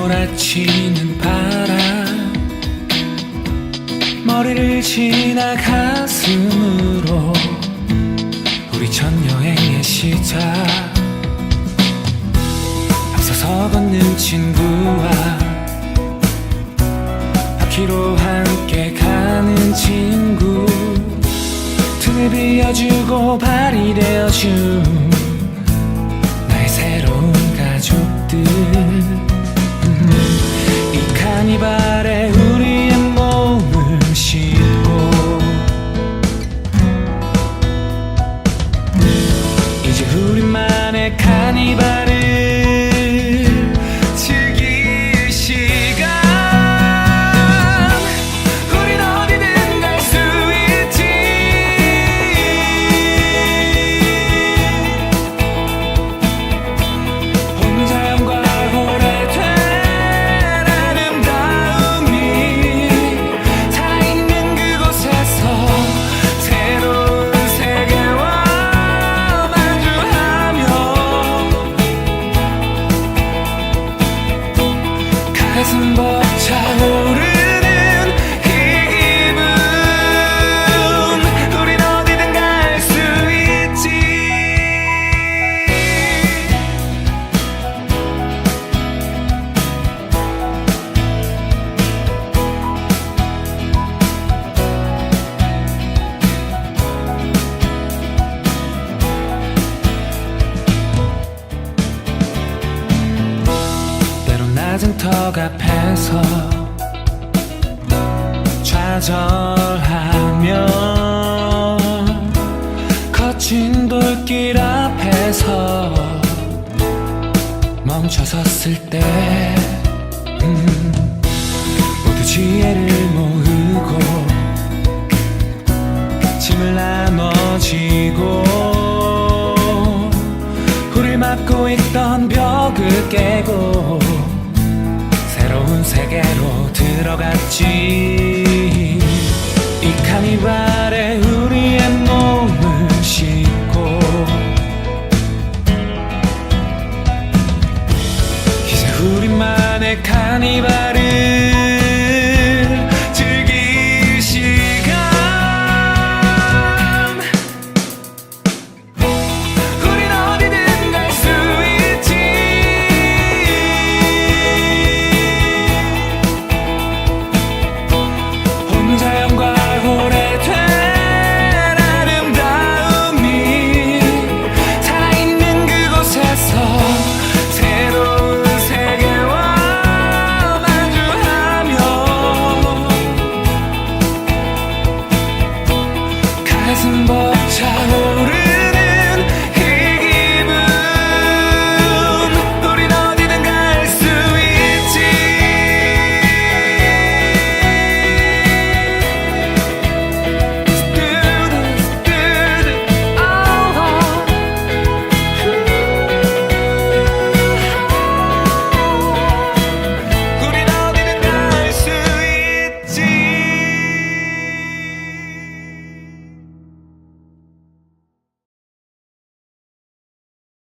몰아치는 바람. 머리를 지나 가슴으로 우리 첫 여행의 시작. 앞서서 걷는 친구와 바퀴로 함께 가는 친구. 등을 빌려주고 발이 되어준 차오르 때론 낮은 턱 앞에서 좌절하며 거친 돌길 앞에서 멈춰섰을 때 음, 모두 지혜를 모으고 짐을 나눠지고 우릴 막고 있던 벽을 깨고 가게로 들어갔지. 이 카니발에 우리의 몸을 싣고. 이제 우리만의 카니발 같은 벅차오